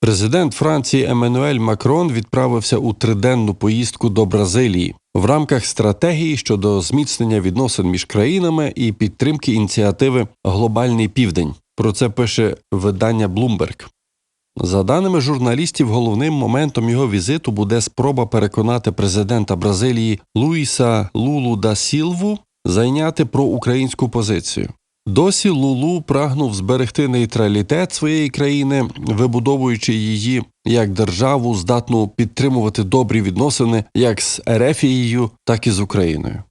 Президент Франції Еммануель Макрон відправився у триденну поїздку до Бразилії в рамках стратегії щодо зміцнення відносин між країнами і підтримки ініціативи Глобальний Південь. Про це пише видання Bloomberg. За даними журналістів, головним моментом його візиту буде спроба переконати президента Бразилії Луїса Лулу да Сілву зайняти проукраїнську позицію. Досі Лулу прагнув зберегти нейтралітет своєї країни, вибудовуючи її як державу, здатну підтримувати добрі відносини як з Ерефією, так і з Україною.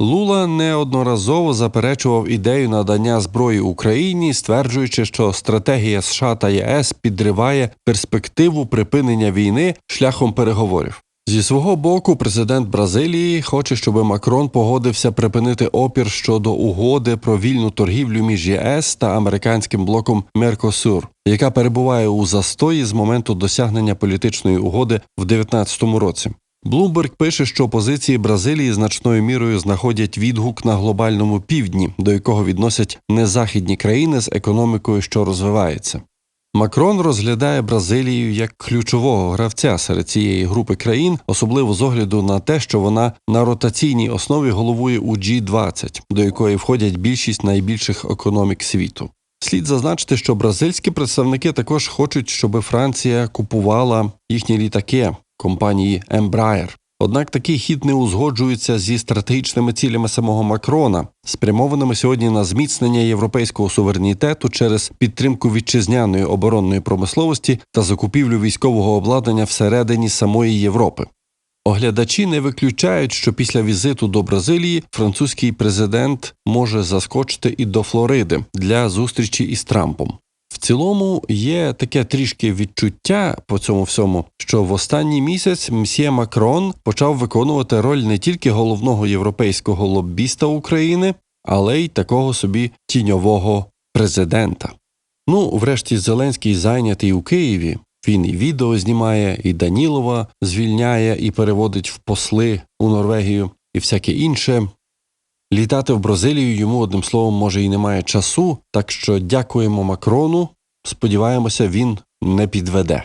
Лула неодноразово заперечував ідею надання зброї Україні, стверджуючи, що стратегія США та ЄС підриває перспективу припинення війни шляхом переговорів. Зі свого боку, президент Бразилії хоче, щоб Макрон погодився припинити опір щодо угоди про вільну торгівлю між ЄС та американським блоком Меркосур, яка перебуває у застої з моменту досягнення політичної угоди в 2019 році. Блумберг пише, що позиції Бразилії значною мірою знаходять відгук на глобальному півдні, до якого відносять незахідні країни з економікою, що розвивається. Макрон розглядає Бразилію як ключового гравця серед цієї групи країн, особливо з огляду на те, що вона на ротаційній основі головує у G20, до якої входять більшість найбільших економік світу. Слід зазначити, що бразильські представники також хочуть, щоб Франція купувала їхні літаки компанії Embraer. Однак такий хід не узгоджується зі стратегічними цілями самого Макрона, спрямованими сьогодні на зміцнення європейського суверенітету через підтримку вітчизняної оборонної промисловості та закупівлю військового обладнання всередині самої Європи. Оглядачі не виключають, що після візиту до Бразилії французький президент може заскочити і до Флориди для зустрічі із Трампом. Цілому є таке трішки відчуття по цьому всьому, що в останній місяць мсьє Макрон почав виконувати роль не тільки головного європейського лоббіста України, але й такого собі тіньового президента. Ну, врешті, Зеленський зайнятий у Києві. Він і відео знімає, і Данілова звільняє і переводить в посли у Норвегію, і всяке інше. Літати в Бразилію йому одним словом може і немає часу, так що дякуємо Макрону. Сподіваємося, він не підведе.